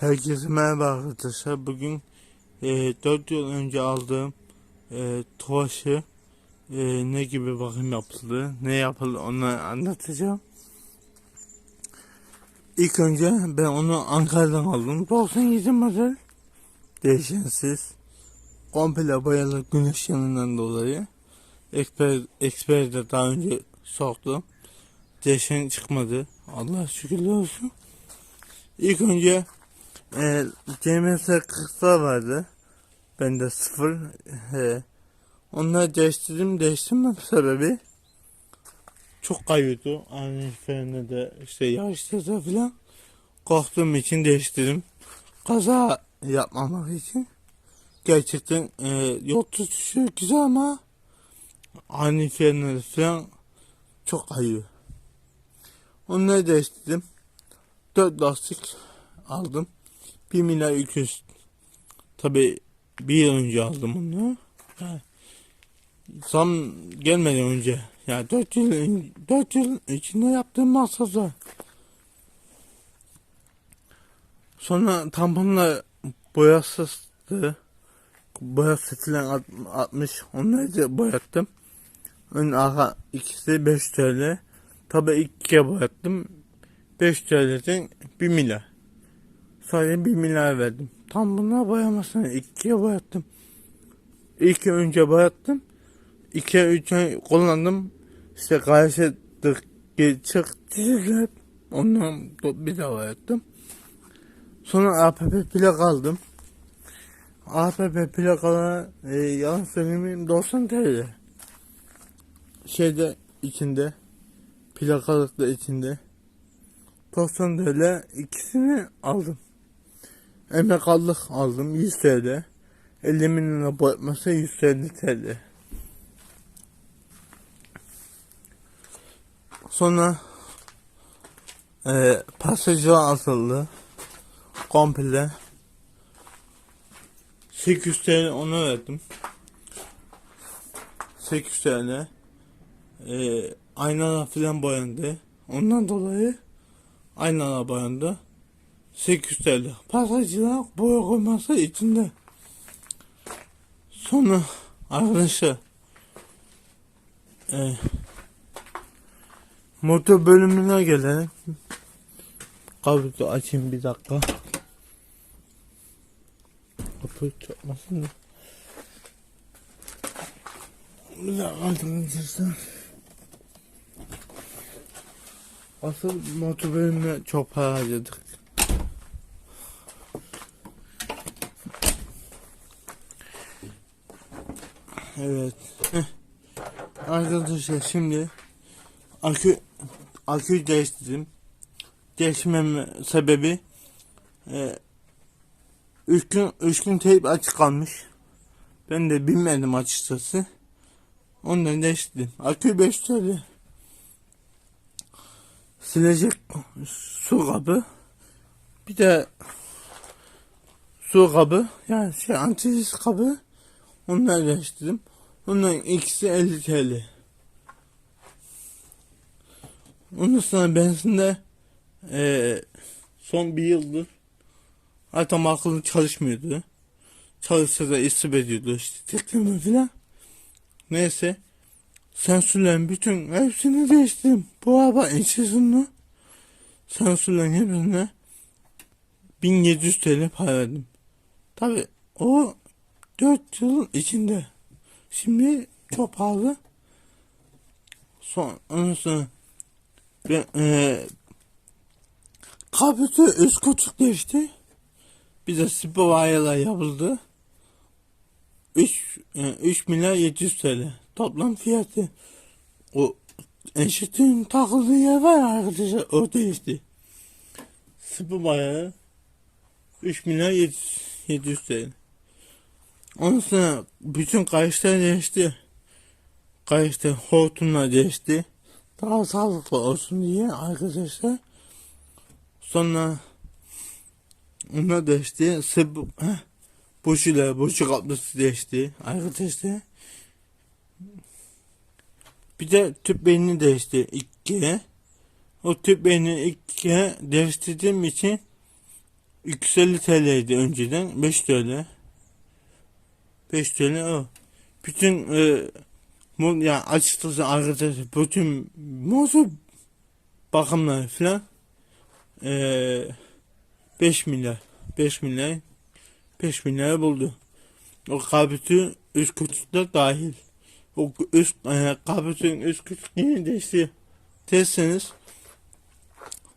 Herkese merhaba arkadaşlar. Bugün e, 4 yıl önce aldığım e, Tofaş'ı e, ne gibi bakım yapıldı, ne yapıldı onu anlatacağım. İlk önce ben onu Ankara'dan aldım. 97 model. Değişensiz. Komple boyalı güneş yanından dolayı. Eksper, Eksper'de daha önce soktum. Değişen çıkmadı. Allah şükürler olsun. İlk önce e, CMS 40'lar vardı. Bende sıfır. He. Onları değiştirdim. Değiştirmem sebebi çok kayıyordu. Ani freni de işte yarışlarda falan. Korktuğum için değiştirdim. Kaza yapmamak için. Gerçekten e, yol tutuşu güzel ama ani frenleri falan çok kayıyor. Onları değiştirdim. 4 lastik aldım. 1 milyar 200 tabi bir yıl önce aldım onu. Ha, Zam gelmeden önce ya 4 yıl 4 yıl içinde yaptığım masraflar. Sonra tamponla boyasızdı. Boyası filan at- atmış. Onları da boyattım. Ön arka ikisi 5 TL. Tabi ikiye boyattım. 5 TL'den 1 milyar. Sadece 1 milyar verdim. Tam bunlar boyamasını ikiye boyattım. İlk önce boyattım. 2'ye 3'e kullandım. İşte gayşettik çık çizgiler. Ondan bir daha boyattım. Sonra APP plak aldım. APP plakalara e, yalan söylemeyeyim 90 TL. Şeyde içinde plakalıkta içinde 90 TL ikisini aldım. Emekallık aldım 100 TL. 50 bin lira boyatması 150 TL. Sonra e, pasajı asıldı. Komple 800 TL ona verdim. 800 TL. E, aynalar filan boyandı. Ondan dolayı aynalar boyandı. 800 TL. Pasajcılar boya koyması içinde. Sonra arkadaşlar e, motor bölümüne gelelim. Kabutu açayım bir dakika. Kapıyı çarpmasın da. Bir dakika. Asıl motor bölümüne çok para harcadık. Evet. Heh. Arkadaşlar şimdi akü akü değiştirdim. Değişmem sebebi e, üç gün üç gün teyp açık kalmış. Ben de bilmedim açıkçası. Ondan değiştirdim. Akü 5 TL. Silecek su kabı. Bir de su kabı yani şey antisis kabı Onları değiştirdim. Onların ikisi 50 TL. Ondan sonra benzinde eee son bir yıldır hatta akıllı çalışmıyordu. Çalışsa da istif ediyordu işte tekleme filan. Neyse sensörlerin bütün hepsini değiştirdim. Bu araba içerisinde sensörlerin hepsine 1700 TL para verdim. Tabi o 4 yıl içinde. Şimdi çok pahalı. Son, ondan sonra ben, e, kapütü üst kutuk değişti. Bir de spavayalar yapıldı. 3, e, 3 milyar 700 TL. Toplam fiyatı. O enşetin takıldığı yer var arkadaşlar. O değişti. Spavayalar 3 milyar 700, 700 TL. Ondan sonra bütün kayışlar değişti. Kayışta hortumlar değişti. Daha sağlıklı olsun diye arkadaşlar. Sonra onlar değişti. Sıp, heh, bujiler, buji kaplısı değişti arkadaşlar. Bir de tüp beyni değişti ikiye. O tüp beyni ikiye değiştirdiğim için 250 TL'ydi önceden 5 TL. 5 TL o. Bütün e, bu ya açıkçası arkadaşlar bütün motor bakımları falan e, 5 milyar 5 milyar 5 milyar buldu. O kabütü üst kutuda dahil. O üst e, kabütün üst kutusunu değişti. Derseniz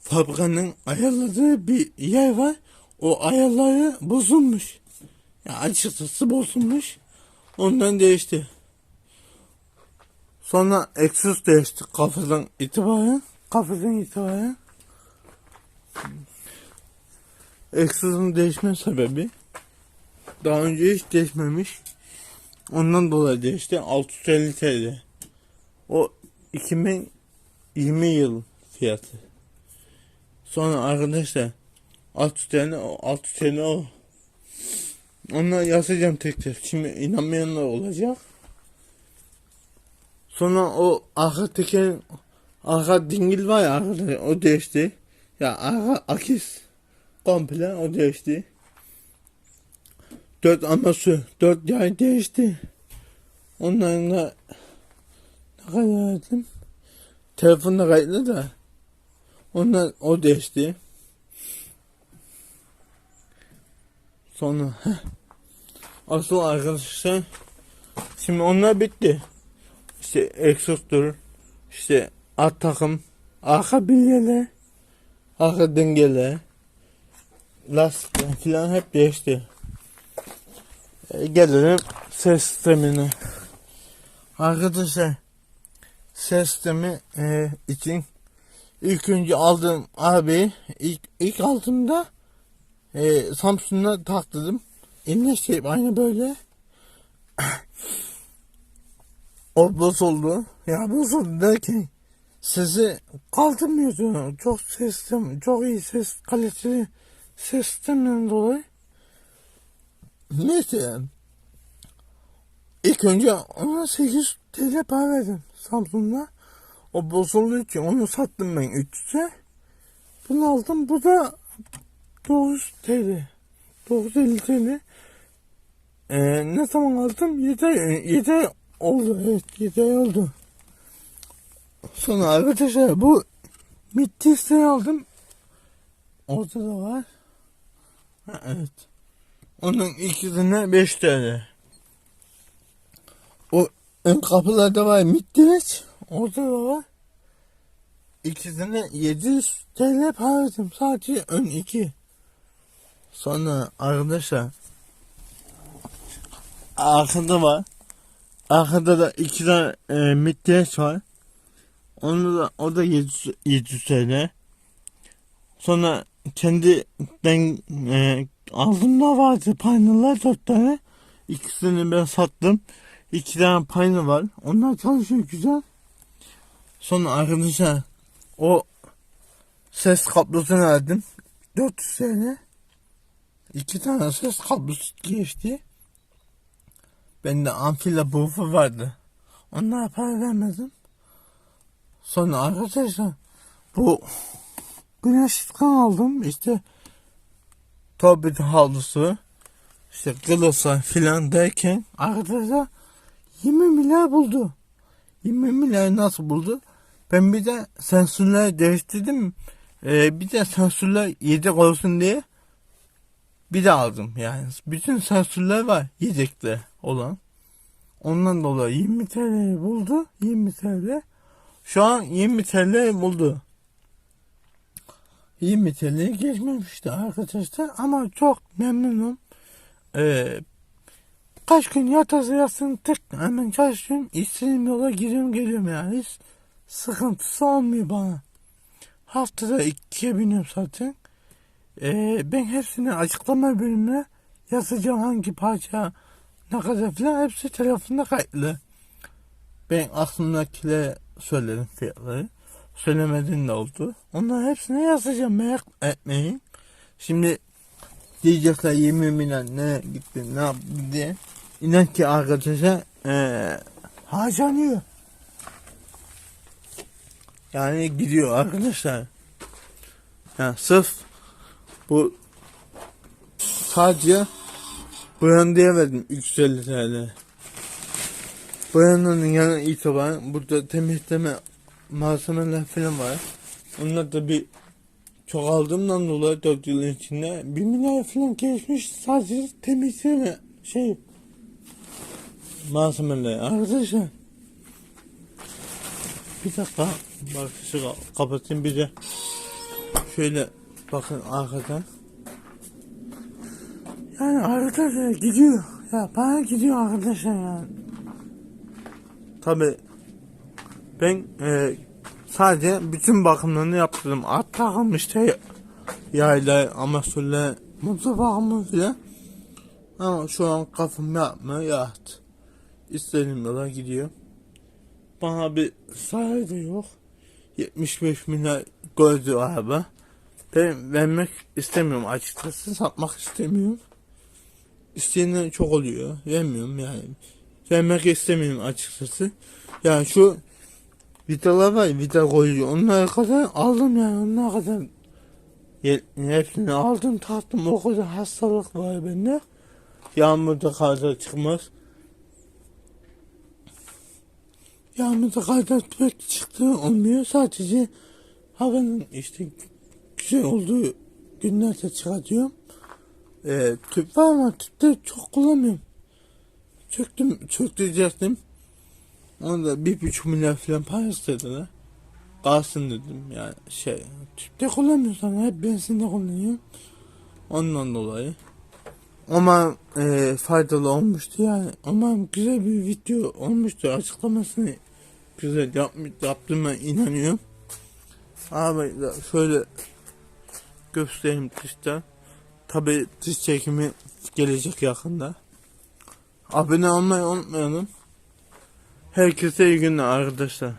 fabrikanın ayarladığı bir yer var. O ayarları bozulmuş. Ya açıkçası bozulmuş. Ondan değişti. Sonra egzoz değişti kafadan itibaren. Kafadan itibaren. Egzozun değişme sebebi daha önce hiç değişmemiş. Ondan dolayı değişti. 650 TL. O 2020 yıl fiyatı. Sonra arkadaşlar 600 TL o 600 TL o. Onları yazacağım tek tek. Şimdi inanmayanlar olacak. Sonra o arka teker arka dingil var ya arkadaşlar o değişti. Ya arka akis komple o değişti. Dört aması, dört yay değişti. Onların da ne kadar verdim? Telefonda kayıtlı da. Onlar o değişti. Sonra heh. asıl arkadaşlar şimdi onlar bitti. İşte egzozdur, işte alt takım, arka bilyeler, arka dengeler, lastikler falan hep değişti. E, gelelim ses sistemine. Arkadaşlar ses sistemi e, için ilk önce aldığım abi ilk, ilk aldığımda e, Samsun'da taktırdım. Eline şey aynı böyle. o bozuldu. Ya bozuldu derken sesi kaldırmıyordu. Çok ses sistem, çok iyi ses kaliteli ses sisteminden dolayı. Neyse. İlk önce ona 8 TL para verdim Samsun'da. O bozulduğu için onu sattım ben 300'e. Bunu aldım. Bu da 900 TL. 950 TL. Ee, ne zaman aldım? 7 ay, 7 ay oldu. Evet 7 ay oldu. Sonra arkadaşlar bu Mittis'ten aldım. Orada da var. Ha, evet. Onun ikisine 5 TL. O ön kapılarda var Mittis. Orada da var. İkisine 700 TL para verdim. Sadece ön iki. Sonra arkadaşlar arkada var. Arkada da iki tane e, Mittis var. Onu da o da 700, 700 TL. Sonra kendi ben e, aldığımda vardı paynalar dört tane. İkisini ben sattım. İki tane payna var. Onlar çalışıyor güzel. Sonra arkadaşlar o ses kablosunu verdim. 400 TL. İki tane ses kablosu geçti. Bende amfila bufu vardı. Onlara para vermedim. Sonra arkadaşlar bu güneş kan aldım. İşte Tobit havlusu işte kılısa filan derken arkadaşlar 20 milyar buldu. 20 milyar nasıl buldu? Ben bir de sensörler değiştirdim. Ee, bir de sensörler yedek olsun diye bir de aldım yani. Bütün sensörler var yedekte olan. Ondan dolayı 20 TL buldu. 20 TL. Şu an 20 TL buldu. 20 TL geçmemişti arkadaşlar ama çok memnunum. Ee, kaç gün yatası yatsın tık hemen çalışıyorum. İstediğim yola giriyorum geliyorum yani. Hiç sıkıntısı olmuyor bana. Haftada ikiye biniyorum zaten. Ee, ben hepsini açıklama bölümüne yazacağım hangi parça ne kadar falan hepsi telefonda kayıtlı. Ben aklımdakileri söyledim fiyatları. Söylemediğin de oldu. Onların hepsine yazacağım merak etmeyin. Şimdi diyecekler 20 milyon ne gitti ne yaptı diye. İnan ki arkadaşlar ee, harcanıyor. Yani gidiyor arkadaşlar. Yani sırf bu sadece brandaya verdim 350 TL. Boyanın yanı itibaren burada temizleme malzemeler falan var. Onlar da bir çok aldığımdan dolayı 4 yılın içinde 1 milyar falan geçmiş sadece temizleme şey malzemeler arkadaşlar. Bir dakika bak şu ka- kapatayım bir de şöyle bakın arkadan. Yani arkadaşlar gidiyor. Ya bana gidiyor arkadaşlar yani. Tabi ben e, sadece bütün bakımlarını yaptırdım. At takım işte yayla, amasörle, motor bakımı filan. Ama şu an kafam yapmıyor yaht. İstediğim yola gidiyor. Bana bir sahibi yok. 75 milyar gördü araba. Ben vermek istemiyorum açıkçası. Satmak istemiyorum. İsteyenler çok oluyor. Vermiyorum yani. Vermek istemiyorum açıkçası. Yani şu vidalar var ya, vida koyuyor. Onlara kadar aldım yani. Onlara kadar hepsini aldım taktım. O kadar hastalık var bende. Yağmurda karda çıkmaz. Yağmurda karda pek çıktı olmuyor. Sadece havanın işte güzel olduğu günlerde çıkartıyorum. Ee, tüp var ama tüpte çok kullanmıyorum. Çöktüm, çöktürecektim. Onu da bir buçuk milyar falan para istediler. Kalsın dedim yani şey tüpte kullanmıyorsam hep benzinde kullanıyorum. Ondan dolayı. Ama e, faydalı olmuştu yani. Ama güzel bir video olmuştu. Açıklamasını güzel yapmış, yaptığıma inanıyorum. Abi şöyle göstereyim dıştan. Tabi dış çekimi gelecek yakında. Abone olmayı unutmayalım. Herkese iyi günler arkadaşlar.